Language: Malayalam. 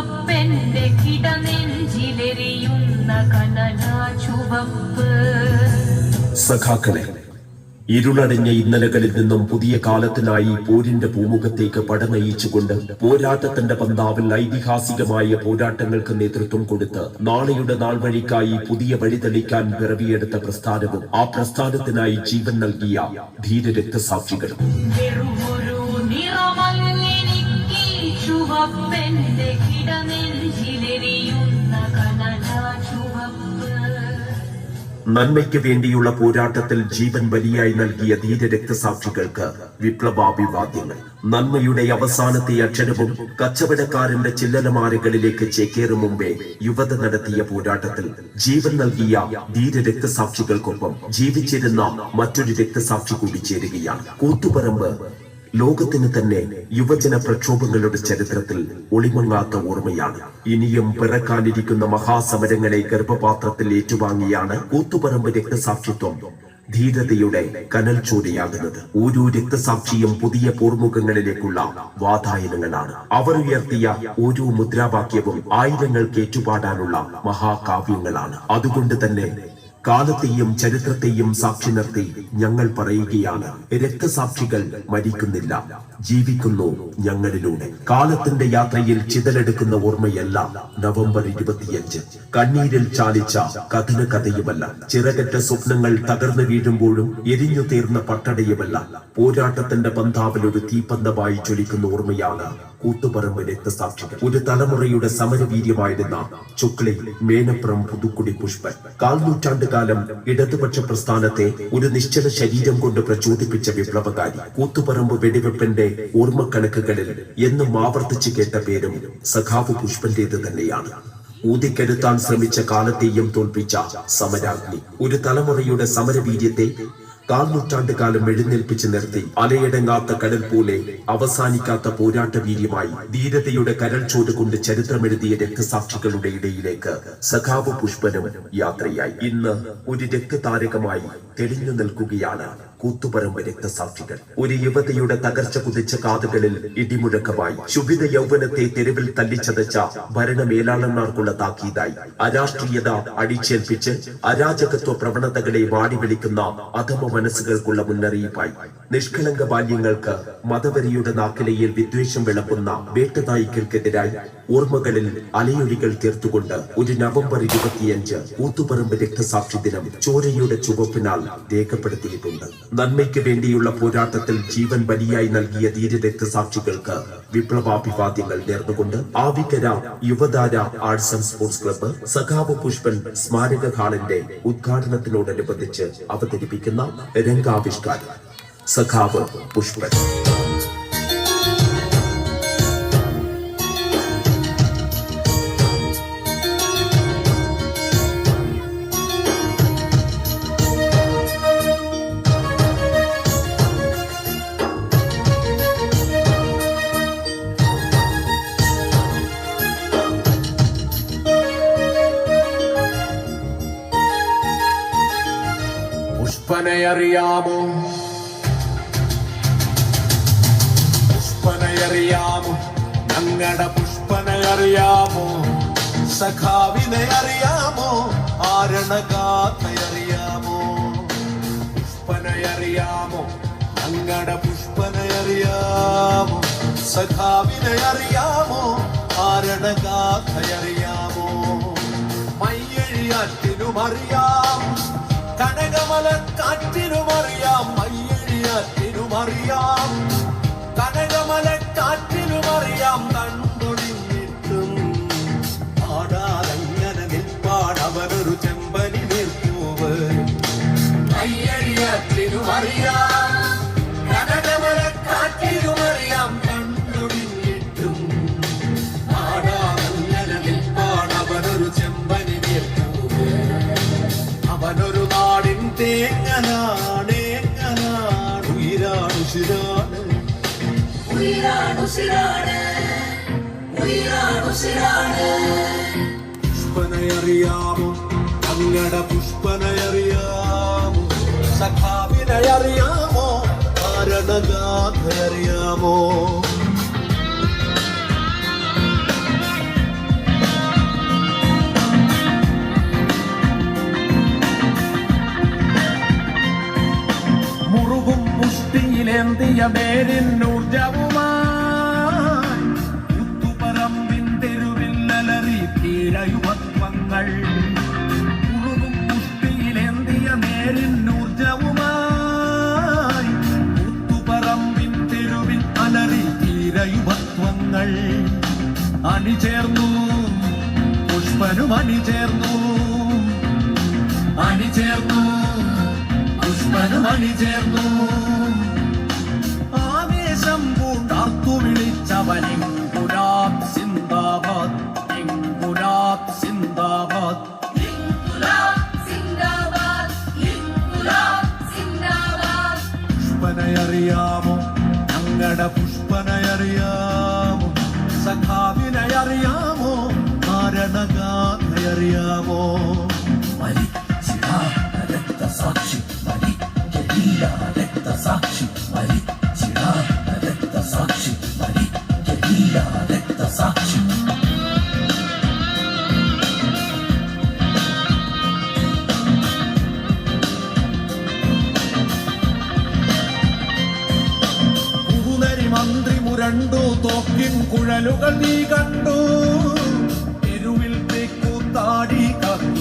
ചുവപ്പെന്റെ കിടനെഞ്ചിലെറിയുന്ന കനല ചുവപ്പ് സഖാക്കളെ ഇരുളടഞ്ഞ ഇന്നലകളിൽ നിന്നും പുതിയ കാലത്തിനായി പോരിന്റെ പൂമുഖത്തേക്ക് പടനയിച്ചുകൊണ്ട് പോരാട്ടത്തിന്റെ പന്താവിൽ ഐതിഹാസികമായ പോരാട്ടങ്ങൾക്ക് നേതൃത്വം കൊടുത്ത് നാളെയുടെ നാൾ വഴിക്കായി പുതിയ വഴി തെളിക്കാൻ പിറവിയെടുത്ത പ്രസ്ഥാനവും ആ പ്രസ്ഥാനത്തിനായി ജീവൻ നൽകിയ ധീര രക്തസാക്ഷികളും വെറുമൊരു നിറമല്ലെനിക്ക് നന്മയ്ക്ക് വേണ്ടിയുള്ള പോരാട്ടത്തിൽ ജീവൻ ബലിയായി നൽകിയ ധീര രക്തസാക്ഷികൾക്ക് വിപ്ലവാഭിവാദ്യങ്ങൾ. നന്മയുടെ അവസാനത്തെ അക്ഷരവും കച്ചവടക്കാരന്റെ ചില്ലലമാരകളിലേക്ക് ചേക്കേറും മുമ്പേ യുവത നടത്തിയ പോരാട്ടത്തിൽ ജീവൻ നൽകിയ ധീര രക്തസാക്ഷികൾക്കൊപ്പം ജീവിച്ചിരുന്ന മറ്റൊരു രക്തസാക്ഷി കൂടി ചേരുകയാണ്. കൂത്തുപറമ്പ് ലോകത്തിന് തന്നെ യുവജന പ്രക്ഷോഭങ്ങളുടെ ചരിത്രത്തിൽ ഒളിമങ്ങാത്ത ഓർമ്മയാണ്. ഇനിയും പിറക്കാനിരിക്കുന്ന മഹാസമരങ്ങളെ ഗർഭപാത്രത്തിൽ ഏറ്റുവാങ്ങിയാണ് കൂത്തുപറമ്പ് രക്തസാക്ഷിത്വം ധീരതയുടെ കനൽ ചോരയാകുന്നത് ഓരോ രക്തസാക്ഷിയും പുതിയ പോർമുഖങ്ങളിലേക്കുള്ള വാതായനങ്ങളാണ്. അവർ ഉയർത്തിയ ഓരോ മുദ്രാവാക്യവും ആയിരങ്ങൾക്ക് ഏറ്റുപാടാനുള്ള മഹാകാവ്യങ്ങളാണ്. അതുകൊണ്ട് തന്നെ കാലത്തെയും ചരിത്രത്തെയും സാക്ഷി നിർത്തി ഞങ്ങൾ പറയുകയാണ് രക്തസാക്ഷികൾ മരിക്കുന്നില്ല ജീവിക്കുന്നു ഞങ്ങളിലൂടെ. കാലത്തിന്റെ യാത്രയിൽ ചിതലെടുക്കുന്ന ഓർമ്മയല്ല നവംബർ ഇരുപത്തിയഞ്ച്. കണ്ണീരിൽ ചാലിച്ച കഥന കഥയുമല്ല ചിറകറ്റ സ്വപ്നങ്ങൾ തകർന്നു വീഴുമ്പോഴും എരിഞ്ഞു തീർന്ന പട്ടടയുമല്ല പോരാട്ടത്തിന്റെ പന്താവിലൊരു തീപ്പന്തമായി ചൊലിക്കുന്ന ഓർമ്മയാണ് കൂത്തുപറമ്പ് രക്തസാക്ഷികൾ. ഒരു തലമുറയുടെ സമരവീര്യമായിരുന്ന ചുക്ലി മേനപ്പുറം പുതുക്കുടി പുഷ്പൻ. കാൽനൂറ്റാണ്ട് കാലം ഇടതുപക്ഷ പ്രസ്ഥാനത്തെ ഒരു നിശ്ചല ശരീരം കൊണ്ട് പ്രചോദിപ്പിച്ച വിപ്ലവകാരി. കൂത്തുപറമ്പ് വെടിവെപ്പിന്റെ ഓർമ്മക്കണക്കുകളിൽ എന്നും ആവർത്തിച്ചു കേട്ട പേരും സഖാവ് പുഷ്പന്റേത് തന്നെയാണ്. ഊതിക്കരുത്താൻ ശ്രമിച്ച കാലത്തെയും തോൽപ്പിച്ച സമരാഗ്നി. ഒരു തലമുറയുടെ സമരവീര്യത്തെ കാൽനൂറ്റാണ്ട് കാലം എഴുന്നേൽപ്പിച്ച് നിർത്തി അലയടങ്ങാത്ത കടൽ പോലെ അവസാനിക്കാത്ത പോരാട്ട വീര്യമായി ധീരതയുടെ കരൾ ചോട് കൊണ്ട് ചരിത്രമെഴുതിയ രക്തസാക്ഷികളുടെ ഇടയിലേക്ക് സഖാവ് പുഷ്പനും യാത്രയായി. ഇന്ന് ഒരു രക്തതാരകമായി തെളിഞ്ഞു നിൽക്കുകയാണ് കൂത്തുപറമ്പ് രക്തസാക്ഷികൾ. ഒരു യുവതയുടെ തകർച്ച കുതിച്ച കാതുകളിൽ ഇടിമുഴക്കമായി ശുഭിത യൗവനത്തെ തെരുവിൽ തല്ലിച്ചതച്ച ഭരണമേലാളന്മാർക്കുള്ള താക്കീതായി. അരാഷ്ട്രീയത അടിച്ചേൽപ്പിച്ച് അരാജകത്വ പ്രവണതകളെ വാടി വിളിക്കുന്ന അധമ മനസ്സുകൾക്കുള്ള മുന്നറിയിപ്പായി നിഷ്കളങ്ക ബാല്യങ്ങൾക്ക് മതവരിയുടെ നാക്കിലയിൽ വിദ്വേഷം വിളമ്പുന്ന വേട്ടനായിക്കൾക്കെതിരായി ഓർമ്മകളിൽ അലയൊലികൾ തീർത്തുകൊണ്ട് ഒരു നവംബർ ഇരുപത്തിയഞ്ച് കൂത്തുപറമ്പ് രക്തസാക്ഷി ദിനം ചോരയുടെ ചുവപ്പിനാൽ രേഖപ്പെടുത്തിയിട്ടുണ്ട്. നന്മയ്ക്ക് വേണ്ടിയുള്ള പോരാട്ടത്തിൽ ജീവൻ ബലിയായി നൽകിയ ധീര രക്തസാക്ഷികൾക്ക് വിപ്ലവാഭിവാദ്യങ്ങൾ നേർന്നുകൊണ്ട് Avikkara Yuvathara arts and sports club സഖാവ് പുഷ്പൻ സ്മാരക ഹാളിന്റെ ഉദ്ഘാടനത്തിനോടനുബന്ധിച്ച് അവതരിപ്പിക്കുന്ന രംഗാവിഷ്കാരം. സഖാവ് പുഷ്പൻ പുഷ്പനയറിയാമോ പുഷ്പനയറിയാമോ ഞങ്ങളുടെ പുഷ്പനെ അറിയാമോ? സഖാവിനെ അറിയാമോ? ആരണകാത്തയറിയാമോ പുഷ്പനെ അറിയാമോ? ഞങ്ങളുടെ പുഷ്പനെ അറിയാമോ? സഖാവിനെ അറിയാമോ? ആരണഗാഥയറിയാമോ മയ്യഴിയാറ്റിനും അറിയാം. കനകമല കാറ്റിനും അറിയാം. മയ്യഴിയാറ്റിനും അറിയാം. കനകമല കാറ്റിനും അറിയാം പുഷ്പനയറിയാമോ? അങ്ങട പുഷ്പനയറിയാമോ? സഖാവിനയറിയാമോ? കാരണഗാഥയറിയാമോ മുറുകും പുഷ്ടിയിലെന്തിയ മേലിൻ ഊർജവും അലറി തീരയുവത്വങ്ങൾ ഉറുകും നേരിൻ ഊർജവുമായി കുത്തുപറമ്പിൻ തെരുവിൽ അലറി തീരയുവത്വങ്ങൾ അണിചേർന്നു പുഷ്പനും അണിചേർന്നു. അണിചേർന്നു പുഷ്പനും അണിചേർന്നു. ആവേശം പൂണ്ടാർത്തു വിളിച്ചവനെങ്കുരാബ് പുഷ്പനയറിയാമോ സഖാവിനയറിയാമോ കാരണഗാഥയറിയാമോ മുരണ്ടു തോക്കിൻ കുഴലുകൾ നീ കണ്ടു. തെരുവിൽ താടി കക്കിയ